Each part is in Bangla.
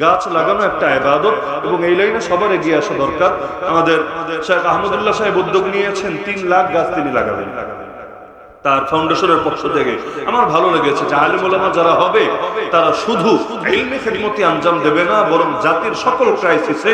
গাছ লাগানো একটা আবাদত এবং এই লাইনে সবার এগিয়ে আসা দরকার। আমাদের শেখ আহমদুল্লাহ সাহেব উদ্যোগ নিয়েছেন, তিন লাখ গাছ তিনি লাগাবেন। তার ফাউন্ডেশনের পক্ষ থেকে। আমার ভালো লেগেছে আলিম ওলামা যারা হবে, তারা শুধু ইলমে খেদমতি আঞ্জাম দেবে না, বরং জাতির সকল ক্রাইসিসে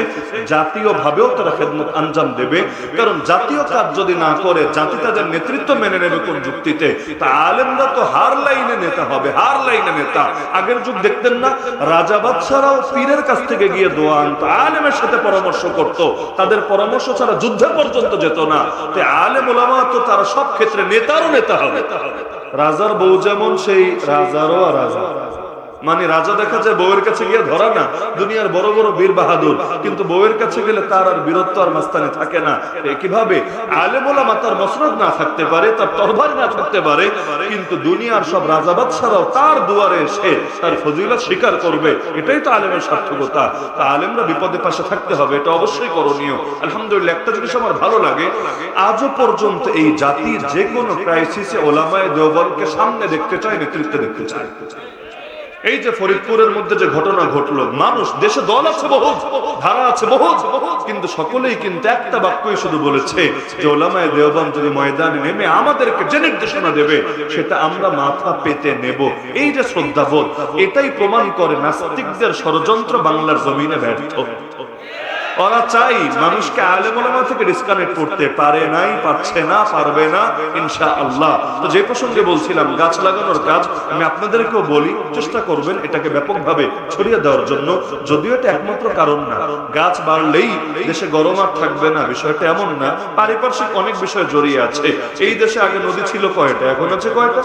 জাতীয় ভাবেও তারা খেদমত আঞ্জাম দেবে। কারণ জাতীয় কাজ যদি না করে, জাতি তাদের নেতৃত্ব মেনে নেবে কোন যুক্তিতে? তা আলেমরা তো হার লাইনে নেতা হবে, হার লাইনে নেতা। আগের যুগ দেখতেন না, রাজা বাদশারাও পীরের কাছ থেকে গিয়ে দোয়া আনতো, আলেমের সাথে পরামর্শ করত। তাদের পরামর্শ ছাড়া যুদ্ধে পর্যন্ত যেত না। তো আলেম ওলামা তো তারা সব ক্ষেত্রে নেতারও নেতা হবে রাজার বউ যেমন সেই রাজারও রাজা। মানে রাজা দেখা যায় বউয়ের কাছে গিয়ে ধরা না। দুনিয়ার বড় বড় বীর বাহাদুর। কিন্তু বউয়ের কাছে গেলে তার আর বীরত্ব আর মাস্তানে থাকে না। কীভাবে? আলেমোলা মাতার মসরত না থাকতে পারে, তার তরবার না থাকতে পারে, কিন্তু দুনিয়ার সব রাজাবাদ ছাড়াও তার দুয়ারে এসে তার ফজিলত স্বীকার করবে। এটাই তো আলেমের সার্থকতা। তা আলেমরা বিপদে পাশে থাকতে হবে, এটা অবশ্যই করণীয়। আলহামদুলিল্লাহ, একটা জিনিস আমার ভালো লাগে, আজও পর্যন্ত এই জাতির যে কোনো ক্রাইসিসে ওলামায় দেওবলকে সামনে দেখতে চায়, নেতৃত্বে দেখতে চায়। এই যে ফরিদপুরের মধ্যে যে ঘটনা ঘটলো, মানুষ, দেশে দল আছে বহু ধারা আছে বহু কিন্তু সকলেই কিন্তু একটা বাক্যই শুধু বলেছে যে ওলামায় দেওবান যদি ময়দানে নেমে আমাদেরকে যে নির্দেশনা দেবে, সেটা আমরা মাথা পেতে নেব। এই যে শ্রদ্ধাবোধ, এটাই প্রমাণ করে নাস্তিকদের ষড়যন্ত্র বাংলার জমিনে ব্যর্থ। ওরা চাই মানুষকে আলেমা থেকে ডিসকানেক্ট করতে পারে নাই, পারছে না, পারবে না ইনশা আল্লাহ তো যে প্রসঙ্গে বলছিলাম, গাছ লাগানোর কাজ, আমি আপনাদেরকেও বলি, চেষ্টা করবেন এটাকে ব্যাপকভাবে ছড়িয়ে দেওয়ার জন্য। যদিও এটা একমাত্র কারণ না, গাছ বাড়লেই দেশে গরম আর থাকবে না, বিষয়টা এমন না, পারিপার্শ্বিক অনেক বিষয় জড়িয়ে আছে। এই দেশে আগে নদী ছিল কয়টা, এখন আছে কয়টা?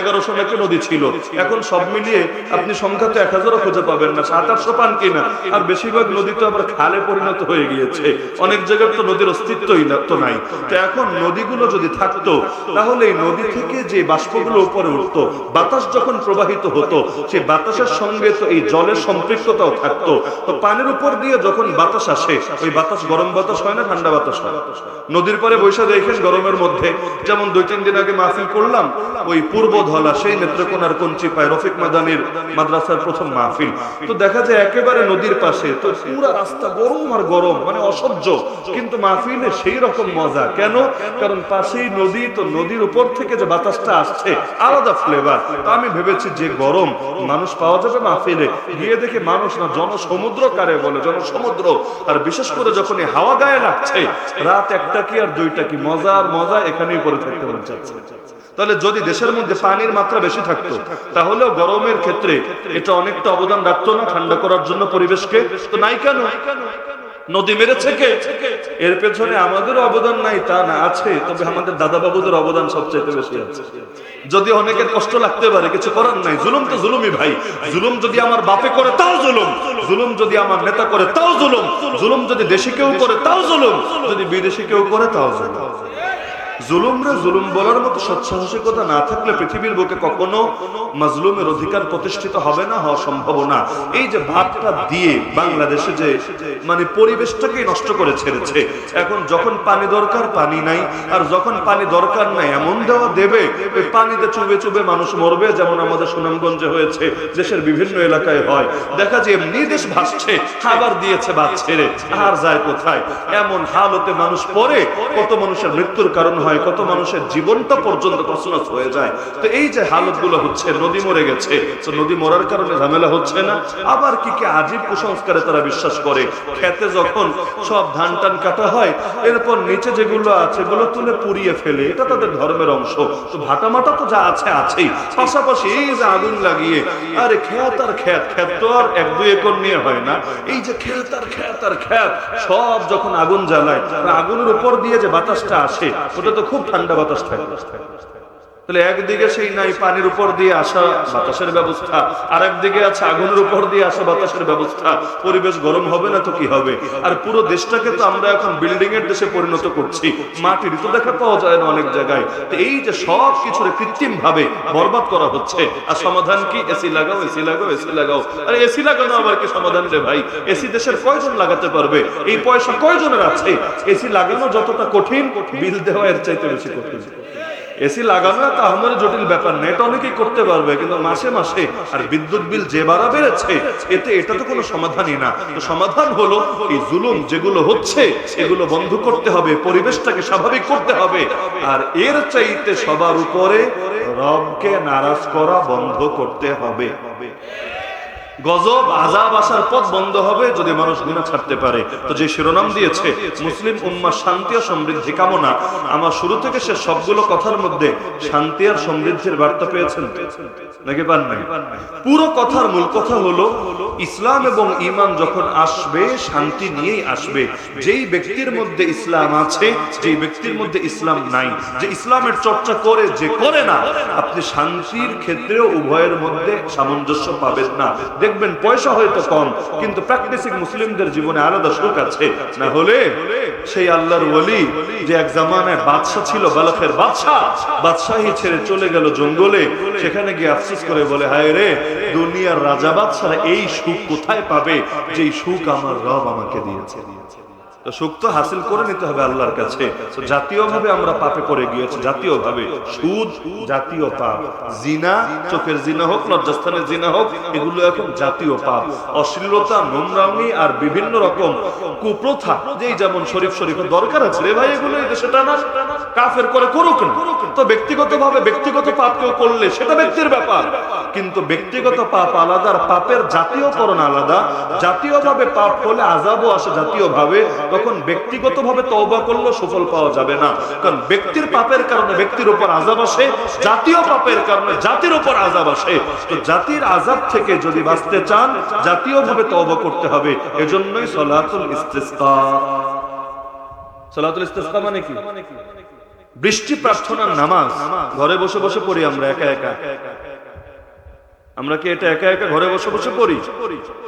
এগারোশো নাকি নদী ছিল। এখন সব মিলিয়ে আপনি সংখ্যা তো এক হাজারও খুঁজে পাবেন না, সাত, আটশো পান কিনা। আর বেশিরভাগ নদী তো আবার খালে পরিণত হয়ে গিয়েছে। অনেক জায়গায় তো নদীর অস্তিত্বই তো নাই। তো এখন নদীগুলো যদি থাকতো, তাহলে এই নদী থেকে যে বাষ্পগুলো উপরে উঠতো, বাতাস যখন প্রবাহিত হতো, সেই বাতাসের সঙ্গে তো এই জলের সম্পৃক্ততাও থাকতো। তো পানির উপর দিয়ে যখন বাতাস আসে, ওই বাতাস গরম বাতাস হয় না, ঠান্ডা বাতাস হয়? নদীর পরে বৈশা দেখেন গরমের মধ্যে। যেমন দুই, তিন দিন আগে মাহফিল করলাম, ওই পূর্ব ধলা সেই নেত্রকোনার কঞ্চি পায় রফিক মাদানির মাদ্রাসার প্রথম মাহফিল। তো দেখা যায় একেবারে নদীর পাশে, তো পুরা রাস্তা গরম আর গরম মানে অসহ্য। কিন্তু মাহফিলে সেই রকম মজা। কেন? কারণ পাশেই নদী, তো নদীর উপর থেকে যে বাতাসটা আসছে, আলাদা ফ্লেভার তো আমি ভেবেছি যে গরম, মানুষ পাওয়া যাবে মাহফিলে। গিয়ে দেখে মানুষ না, জনসমুদ্র কারে বলে, জনসমুদ্র। আর বিশেষ করে যখন হাওয়া গায়ে লাগছে, রাত একটা কি আর দুইটা কি মজা আর মজা এখানেই পরে থাকতে মন চাচ্ছে। তাহলে যদি দেশের মধ্যে পানির মাত্রা বেশি থাকতো। তাহলেও গরমের ক্ষেত্রে এটা অনেকটা অবদান রাখতো না, ঠান্ডা করার জন্য পরিবেশকে। তো নাই কেন? নদী মেরেছে কে? এর পেছনে আমাদের অবদান নাই, তা না, আছে। তবে আমাদের দাদা বাবুদের অবদান সবচেয়ে বেশি আছে। যদি অনেকের কষ্ট লাগতে পারে, কিছু করার নাই। জুলুম তো জুলুমই ভাই। জুলুম যদি আমার বাপে করে, তাও জুলুম। জুলুম যদি আমার নেতা করে, তাও জুলুম। জুলুম যদি দেশি কেউ করে, তাও জুলুম। যদি বিদেশি কেউ করে, তাও জুলুম। জুলুমরে জুলুম বলার মতো সৎসাহসিকতা না থাকলে পৃথিবীর বুকে কখনো মাজলুমের অধিকার প্রতিষ্ঠিত হবে না, হওয়া সম্ভব না। এই যে ভাতটা দিয়ে বাংলাদেশে যে মানে পরিবেশটাকে নষ্ট করে ছেড়েছে, এখন যখন পানি দরকার, পানি নাই, আর যখন পানি দরকার নাই, এমন দেওয়া দেবে পানিতে চুবে চুবে মানুষ মরবে, যেমন আমাদের সুনামগঞ্জে হয়েছে, দেশের বিভিন্ন এলাকায় হয়। দেখা যায় এমনি দেশ ভাসছে, খাবার দিয়েছে বাদ ছেড়ে, আর যায় কোথায়? এমন হালতে মানুষ পরে কত মানুষের মৃত্যুর কারণ হয় কত মানুষের জীবনটা পর্যন্ত তছনছ হয়ে যায়। তো এই যে হালতগুলো হচ্ছে, নদী মরে গেছে, তো নদী মরার কারণে ঝামেলা হচ্ছে না? আবার কি কি আজীব কুসংস্কারে তারা বিশ্বাস করে? খেতে যখন সব ধান টান কাটা হয়, এরপর নিচে যেগুলো আছে, এগুলো তুলে পুড়িয়ে ফেলে, এটা তাদের ধর্মের অংশ। তো ভাটা মাটা তো যা আছে, আছেই। পাশাপাশি এই যে আগুন লাগিয়ে, আরে খেত আর খেত খেত তো আর এক দুই একর নিয়ে হয় না। এই যে খেত আর খেত আর খেত, সব যখন আগুন জ্বালায়, আগুনের উপর দিয়ে যে বাতাসটা আসে, ওটা তো খুব ঠান্ডা বাতাস থাকে। তাহলে একদিকে সেই নাই পানির উপর দিয়ে আসা বাতাসের ব্যবস্থা আর একদিকে আছে আগুনের উপর দিয়ে আসা বাতাসের ব্যবস্থা। পরিবেশ গরম হবে না তো কি হবে? আর পুরো দেশটাকে তো আমরা এখন বিল্ডিং এর দেশে পরিণত করছি। মাটির তো দেখা পাওয়া যায় না অনেক জায়গায়। তো এই যে সব কিছুর কৃত্রিম ভাবে বরবাদ করা হচ্ছে, আর সমাধান কি? এসি লাগাও এসি লাগাও এসি লাগাও। আরে এসি লাগানো আবার কি সমাধান রে ভাই? এসি দেশের কয়জন লাগাতে পারবে? এই পয়সা কয়জনের আছে? এসি লাগানো যতটা কঠিন, বিল দেওয়া এর চাইতে বেশি কঠিন। এসি লাগানো তো আমাদের জটিল ব্যাপার না, এটা অনেকেই করতে পারবে, কিন্তু মাসে মাসে আর বিদ্যুৎ বিল যে বাড়া বেড়েছে, এতে এটা তো কোনো সমাধানই না। তো সমাধান হলো এই জুলুম যেগুলো হচ্ছে, এগুলো বন্ধ করতে হবে, পরিবেশটাকে স্বাভাবিক করতে হবে, আর এর চাইতে সবার উপরে রবকে নারাজ করা বন্ধ করতে হবে। গজব আজাব আসার পথ বন্ধ হবে যদি মানুষ গুণা ছাড়তে পারে। তো যে শিরোনাম দিয়েছে, মুসলিম উম্মা শান্তি ও সমৃদ্ধি কামনা, আমার শুরু থেকে সে সবগুলো কথার মধ্যে শান্তি আর সমৃদ্ধির বার্তা পেয়েছেন। নাকি পান নাই? পুরো কথার মূল কথা হলো, ইসলাম এবং ইমান যখন আসবে, শান্তি নিয়েই আসবে। যেই ব্যক্তির মধ্যে ইসলাম আছে, যেই ব্যক্তির মধ্যে ইসলাম নাই, যে ইসলামের চর্চা করে যে করে না, আপনি শান্তির ক্ষেত্রেও উভয়ের মধ্যে সামঞ্জস্য পাবেন না। দেখবেন পয়সা হয়তো কম, কিন্তু প্র্যাকটিসিং মুসলিমদের জীবনে আলাদা সুখ আছে। না হলে সেই আল্লাহর ওলি যে এক জামানায় বাদশা ছিল, বালকের বাদশা বাদশাহী ছেড়ে চলে গেল জঙ্গলে, সেখানে গিয়ে আফসোস করে বলে, হায় রে, দুনিয়ার রাজা বাদশারা এই সুখ কোথায় পাবে? যে সুখ আমার রব আমাকে দিয়েছে দিয়েছে। তো সুখ তো হাসিল করে নিতে হবে আল্লাহর কাছে। তো জাতীয়ভাবে আমরা পাপে পড়ে গিয়েছি, জাতীয়ভাবে। সুদ, জাতীয় পাপ। জিনা, চোখের জিনা হোক, লজ্জাস্থানের জিনা হোক, এগুলো এখন জাতীয় পাপ। অশ্লীলতা, নোংরামি আর বিভিন্ন রকম কুপ্রথা, যেই যেমন শরীফ শরীফের দরকার আছে রে ভাই, এগুলো দেশে টানা, কাফের করে করুক না। তো ব্যক্তিগতভাবে, ব্যক্তিগত পাপ কেউ করলে সেটা ব্যক্তির ব্যাপার। কিন্তু ব্যক্তিগত পাপ আলাদা আর পাপের জাতীয়করণ আলাদা। জাতীয়ভাবে পাপ হলে আজাবও আসে জাতীয়ভাবে। তখন ব্যক্তিগতভাবে তওবা করলে সুফল পাওয়া যাবে না। কারণ ব্যক্তির পাপের কারণে ব্যক্তির উপর আজাব আসে, জাতীয় পাপের কারণে জাতির উপর আজাব আসে। তো জাতির আজাব থেকে যদি বাঁচতে চান, জাতীয়ভাবে তওবা করতে হবে। এজন্যই সলাতুল ইস্তিসকা। সলাতুল ইস্তিসকা মানে কি? বৃষ্টি প্রার্থনার নামাজ। ঘরে বসে বসে পড়ি আমরা একা একা। আমরা কি এটা একা একা ঘরে বসে বসে পড়ি?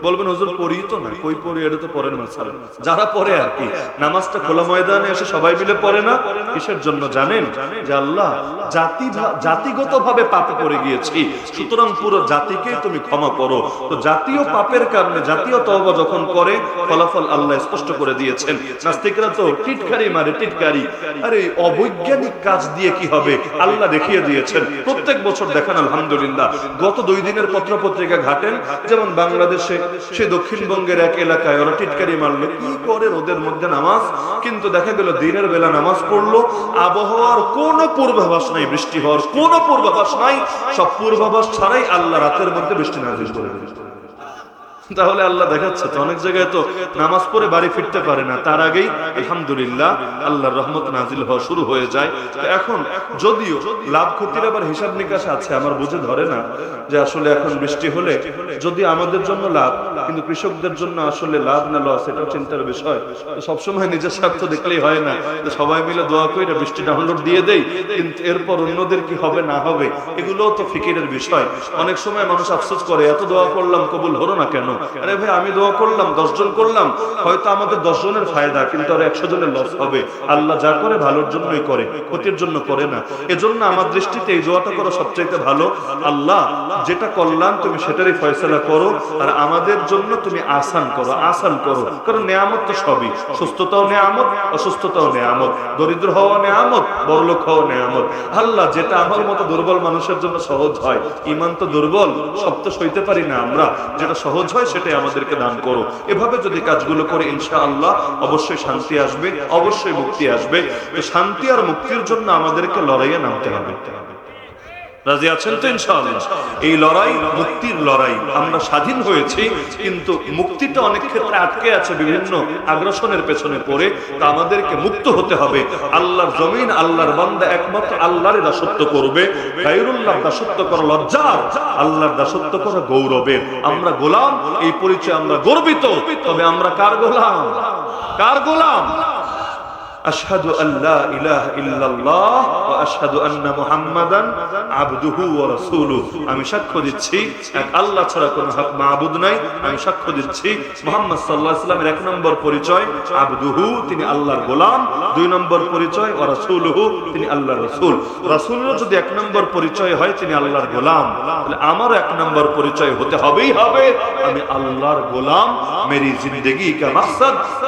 বলবেন, হুজুর, পড়ি তো না। কই পড়ি? এটা তো পড়েন মাসাল যারা পড়ে আর কি। নামাজটা খোলা ময়দানে এসে সবাই মিলে পড়ে না? কিসের জন্য জানেন যে আল্লাহ জাতি জাতিগত ভাবে পাপে পড়ে গিয়েছি। সুতরাং পুরো জাতিকে তুমি ক্ষমা করো। তো জাতীয় পাপের কারণে জাতীয় তওবা যখন করে, ফলাফল আল্লাহ স্পষ্ট করে দিয়েছেন। নাস্তিকরা তো টিটকারি মারে, টিটকারি। আরে, অবৈজ্ঞানিক কাজ দিয়ে কি হবে? আল্লাহ দেখিয়ে দিয়েছেন। প্রত্যেক বছর দেখান, আলহামদুলিল্লাহ। গত দুই দিনের পত্র পত্রিকা ঘাটেন, যেমন বাংলাদেশে সে দক্ষিণবঙ্গের এক এলাকায় ওরা টিটকারি মারলো। কি করে রোদের মধ্যে নামাজ? কিন্তু দেখা গেল দিনের বেলা নামাজ পড়ল, আবহাওয়ার কোনো পূর্বাভাস নাই, বৃষ্টি হওয়ার কোনো পূর্বাভাস নাই, সব পূর্বাভাস ছাড়াই আল্লাহ রাতের মধ্যে বৃষ্টি নাজিল করে তাহলে আল্লাহ দেখাচ্ছে তো অনেক জায়গায় তো নামাজ পড়ে বাড়ি ফিরতে পারে না। তার আগেই আলহামদুলিল্লাহ আল্লাহর রহমত নাজিল হওয়া শুরু হয়ে যায়। এখন যদিও লাভ ক্ষতির আবার হিসাব নিকাশ আছে, আমার বুঝে ধরে না যে আসলে এখন বৃষ্টি হলে যদি আমাদের জন্য লাভ, কিন্তু কৃষকদের জন্য আসলে লাভ না লস এটাও চিন্তার বিষয়। সবসময় নিজের স্বার্থ দেখলেই হয় না। সবাই মিলে দোয়া করে বৃষ্টি ডাউনলোড দিয়ে দেই, কিন্তু এরপর অন্যদের কি হবে না হবে, এগুলোও তো ফিকিরের বিষয়। অনেক সময় মানুষ আফসোস করে, এত দোয়া করলাম, কবুল হলো না কেন? আরে ভাই, আমি দোয়া করলাম, দশজন করলাম। হয়তো আমাদের দশ জনের ফায়দা, কিন্তু আর একশো জনের লস হবে। আল্লাহ যা করে ভালোর জন্যই করে, ক্ষতির জন্য করে না। এজন্য আমার দৃষ্টিতে এই দোয়াটা করা সবচাইতে ভালো। আল্লাহ, যেটা কল্যাণ তুমি সেটারই ফয়সলা করো, আর আমাদের জন্য তুমি আসান করো আসান করো। কারণ নেয়ামত তো সবই। সুস্থতাও নেয়ামত, অসুস্থতাও নেয়ামত। দরিদ্র হওয়া নেয়ামত, বড়লোক হওয়া নেয়ামত। আল্লাহ, যেটা আমার মতো দুর্বল মানুষের জন্য সহজ হয়। ইমান তো দুর্বল, সব তো সইতে পারি না আমরা। যেটা সহজ হয় সেটাই আমাদেরকে দান করো। এভাবে যদি কাজগুলো করে ইনশা আল্লাহ অবশ্যই শান্তি আসবে, অবশ্যই মুক্তি আসবে। শান্তি আর মুক্তির জন্য আমাদেরকে লড়াইয়ে নামতে হবে। রাজি আছেন তো ইনশাআল্লাহ? এই লড়াই মুক্তির লড়াই, আমরা স্বাধীন হয়েছি, কিন্তু মুক্তিটা অনেক ক্ষেত্রে আটকে আছে বিভিন্ন আগ্রাসনের পেছনে পড়ে, তা আমাদেরকে মুক্ত হতে হবে। আল্লাহর জমিন, আল্লাহর বান্দা একমাত্র আল্লাহরই দাসত্ব করবে। গায়রুল্লাহর দাসত্ব করা লজ্জা আল্লাহর দাসত্ব করা গৌরবের। আমরা গোলাম, এই পরিচয় আমরা গর্বিত, তবে আমরা কার গোলাম? কার গোলাম? আমি সাক্ষ্য দিচ্ছি, এক আল্লাহ ছাড়া কোনো হক মাবুদ নাই। আমি সাক্ষ্য দিচ্ছি, মুহাম্মদ সাল্লাল্লাহু এক নম্বর পরিচয়, আবদুহু, তিনি আল্লাহর গোলাম। দুই নম্বর পরিচয়, ওয়া রাসূলুহু, তিনি আল্লাহর রাসূল। রাসূলের যদি এক নম্বর পরিচয় হয়, তিনি আল্লাহর গোলাম। তাহলে আমারও এক নম্বর পরিচয় হতে হবেই হবে। আমি আল্লাহর গোলাম, মেরি জিন্দগি কা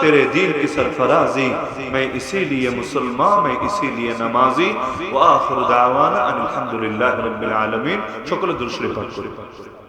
তেরে দিন কি সরফরাজি میں اسی لیے مسلمان میں اسی لیے نمازی وآخر دعوانا أن الحمدللہ رب العالمین شکل درشری پر